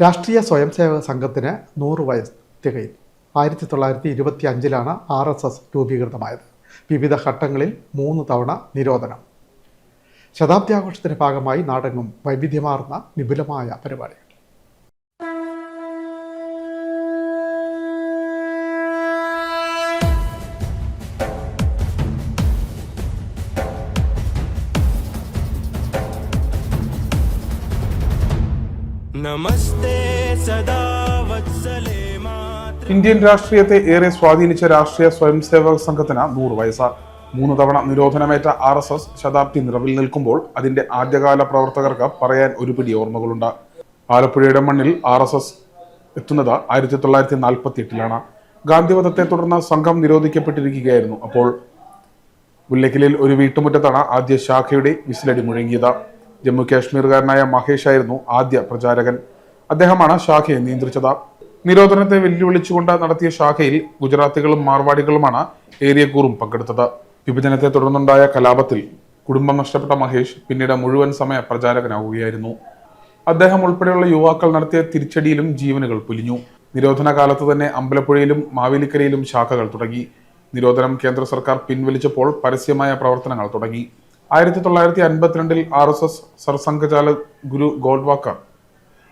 രാഷ്ട്രീയ സ്വയംസേവക സംഘത്തിന് നൂറ് വയസ്സ് തികയും. ആയിരത്തി തൊള്ളായിരത്തി ഇരുപത്തി അഞ്ചിലാണ് ആർ എസ് എസ് രൂപീകൃതമായത്. വിവിധ ഘട്ടങ്ങളിൽ മൂന്ന് തവണ നിരോധനം. ശതാബ്ദി ആഘോഷത്തിന്റെ ഭാഗമായി നാടെങ്ങും വൈവിധ്യമാർന്ന വിപുലമായ പരിപാടികൾ. നമസ്തേ സദാ വത്സലേ ഇന്ത്യൻ രാഷ്ട്രീയത്തെ ഏറെ സ്വാധീനിച്ച രാഷ്ട്രീയ സ്വയം സേവക സംഘത്തിന് നൂറ് വയസ്സ്. മൂന്ന് തവണ നിരോധനമേറ്റ ആർ എസ് എസ് ശതാബ്ദി നിറവിൽ നിൽക്കുമ്പോൾ അതിന്റെ ആദ്യകാല പ്രവർത്തകർക്ക് പറയാൻ ഒരു പിടി ഓർമ്മകളുണ്ട്. ആലപ്പുഴയുടെ മണ്ണിൽ ആർ എസ് എസ് എത്തുന്നത് ആയിരത്തി തൊള്ളായിരത്തി നാൽപ്പത്തി എട്ടിലാണ് ഗാന്ധിവധത്തെ തുടർന്ന് സംഘം നിരോധിക്കപ്പെട്ടിരിക്കുകയായിരുന്നു. അപ്പോൾ മുല്ലക്കലിൽ ഒരു വീട്ടുമുറ്റത്താണ് ആദ്യ ശാഖയുടെ വിസിലടി മുഴങ്ങിയത്. ജമ്മു കാശ്മീർകാരനായ മഹേഷ് ആയിരുന്നു ആദ്യ പ്രചാരകൻ. അദ്ദേഹമാണ് ശാഖയെ നിയന്ത്രിച്ചത്. നിരോധനത്തെ വെല്ലുവിളിച്ചുകൊണ്ട് നടത്തിയ ശാഖയിൽ ഗുജറാത്തികളും മാർവാടികളുമാണ് ഏരിയക്കൂറും പങ്കെടുത്തത്. വിഭജനത്തെ തുടർന്നുണ്ടായ കലാപത്തിൽ കുടുംബം നഷ്ടപ്പെട്ട മഹേഷ് പിന്നീട് മുഴുവൻ സമയ പ്രചാരകനാവുകയായിരുന്നു. അദ്ദേഹം ഉൾപ്പെടെയുള്ള യുവാക്കൾ നടത്തിയ തിരിച്ചടിയിലും ജീവനുകൾ പുലിഞ്ഞു. നിരോധന കാലത്ത് തന്നെ അമ്പലപ്പുഴയിലും മാവേലിക്കരയിലും ശാഖകൾ തുടങ്ങി. നിരോധനം കേന്ദ്ര സർക്കാർ പിൻവലിച്ചപ്പോൾ പരസ്യമായ പ്രവർത്തനങ്ങൾ തുടങ്ങി. ആയിരത്തി തൊള്ളായിരത്തി അൻപത്തിരണ്ടിൽ ആർ എസ് എസ് സർസംഘചാല ഗുരു ഗോൾവാക്കർ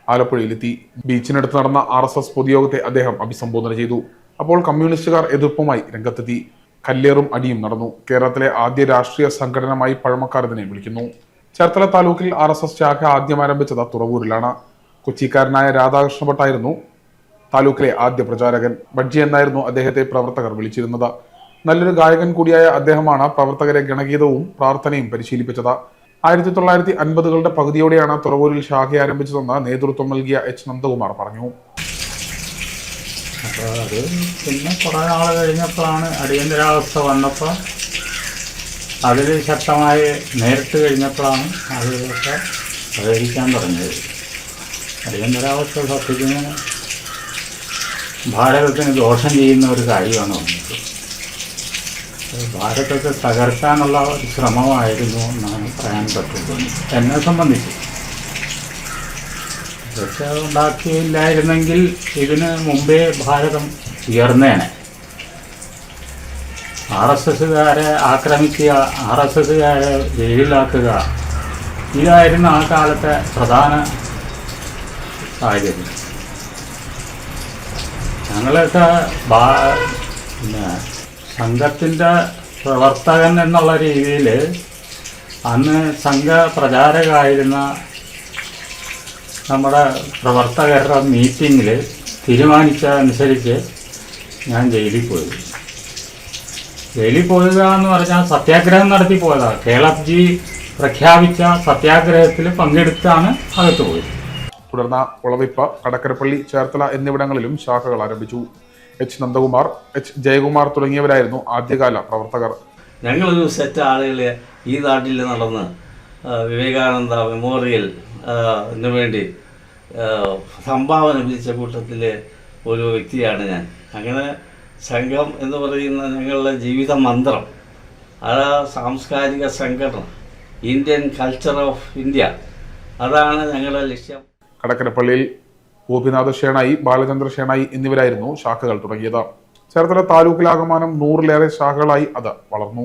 ആലപ്പുഴയിലെത്തി. ബീച്ചിനടുത്ത് നടന്ന ആർ എസ് എസ് പൊതുയോഗത്തെ അദ്ദേഹം അഭിസംബോധന ചെയ്തു. അപ്പോൾ കമ്മ്യൂണിസ്റ്റുകാർ എതിർപ്പുമായി രംഗത്തെത്തി. കല്ലേറും അടിയും നടന്നു. കേരളത്തിലെ ആദ്യ രാഷ്ട്രീയ സംഘടനമായി പഴമക്കാർ ഇതിനെ വിളിക്കുന്നു. ചേർത്തല താലൂക്കിൽ ആർ എസ് എസ് ശാഖ ആദ്യം ആരംഭിച്ചത് തുറവൂരിലാണ്. കൊച്ചിക്കാരനായ രാധാകൃഷ്ണ ഭട്ടായിരുന്നു താലൂക്കിലെ ആദ്യ പ്രചാരകൻ. ബഡ്ജി എന്നായിരുന്നു അദ്ദേഹത്തെ പ്രവർത്തകർ വിളിച്ചിരുന്നത്. നല്ലൊരു ഗായകൻ കൂടിയായ അദ്ദേഹമാണ് പ്രവർത്തകരെ ഗണഗീതവും പ്രാർത്ഥനയും പരിശീലിപ്പിച്ചത്. ആയിരത്തി തൊള്ളായിരത്തി അൻപതുകളുടെ പകുതിയോടെയാണ് തുറവൂരിൽ ശാഖ ആരംഭിച്ചതെന്ന് നേതൃത്വം നൽകിയ എച്ച് നന്ദകുമാർ പറഞ്ഞു. അത് പിന്നെ കുറേ നാൾ കഴിഞ്ഞപ്പോഴാണ് അടിയന്തരാവസ്ഥ വന്നപ്പോൾ അതിൽ ശക്തമായി നേരിട്ട് കഴിഞ്ഞപ്പോഴാണ് ആളുകളൊക്കെ സഹകരിക്കാൻ തുടങ്ങിയത്. അടിയന്തരാവസ്ഥ സത്യത്തിന് ഭാരതത്തിന് ദോഷം ചെയ്യുന്ന ഒരു കാര്യമാണ് അത് ഭാരതത്തെ തകർക്കാനുള്ള ഒരു ശ്രമമായിരുന്നു എന്നാണ് പറയാൻ പറ്റുന്നത്. എന്നെ സംബന്ധിച്ച്. ഉണ്ടാക്കിയില്ലായിരുന്നെങ്കിൽ ഇതിന് മുമ്പേ ഭാരതം ഉയർന്നേനെ. ആർ എസ് എസ്സുകാരെ ആക്രമിക്കുക ആർ എസ് എസ്സുകാരെ ജയിലിലാക്കുക ഇതായിരുന്നു ആ കാലത്തെ പ്രധാന സാഹചര്യം. ഞങ്ങളൊക്കെ പിന്നെ സംഘത്തിന്റെ പ്രവർത്തകൻ എന്നുള്ള രീതിയിൽ അന്ന് സംഘ പ്രചാരകമായിരുന്ന നമ്മുടെ പ്രവർത്തകരുടെ മീറ്റിങ്ങിൽ തീരുമാനിച്ച അനുസരിച്ച് ഞാൻ ജയിലിൽ പോയി. ജയിലിൽ പോയുക എന്ന് പറഞ്ഞാൽ സത്യാഗ്രഹം നടത്തി പോയതാണ്. കേളപ്ജി പ്രഖ്യാപിച്ച സത്യാഗ്രഹത്തിൽ പങ്കെടുത്താണ് അകത്ത് പോയത്. തുടർന്ന് ഉളവിപ്പ കടക്കരപ്പള്ളി ചേർത്തല എന്നിവിടങ്ങളിലും ശാഖകൾ ആരംഭിച്ചു. എച്ച് നന്ദകുമാർ എച്ച് ജയകുമാർ തുടങ്ങിയവരായിരുന്നു ആദ്യകാല പ്രവർത്തകർ. ഞങ്ങളൊരു സെറ്റ് ആളുകളെ ഈ നാട്ടിൽ നടന്ന് വിവേകാനന്ദ മെമ്മോറിയൽ വേണ്ടി സംഭാവന പിരിച്ച കൂട്ടത്തിലെ ഒരു വ്യക്തിയാണ് ഞാൻ. അങ്ങനെ സംഘം എന്ന് പറയുന്ന ഞങ്ങളുടെ ജീവിത മന്ത്രം അത് സാംസ്കാരിക സംഘടന ഇന്ത്യൻ കൾച്ചർ ഓഫ് ഇന്ത്യ അതാണ് ഞങ്ങളുടെ ലക്ഷ്യം. കടക്കരപ്പള്ളിയിൽ ഗോപിനാഥ ഷേണായി ബാലചന്ദ്ര ഷേണായി എന്നിവരായിരുന്നു ശാഖകൾ തുടങ്ങിയത്. ചേർത്തല താലൂക്കിലാകമാനം നൂറിലേറെ ശാഖകളായി അത് വളർന്നു.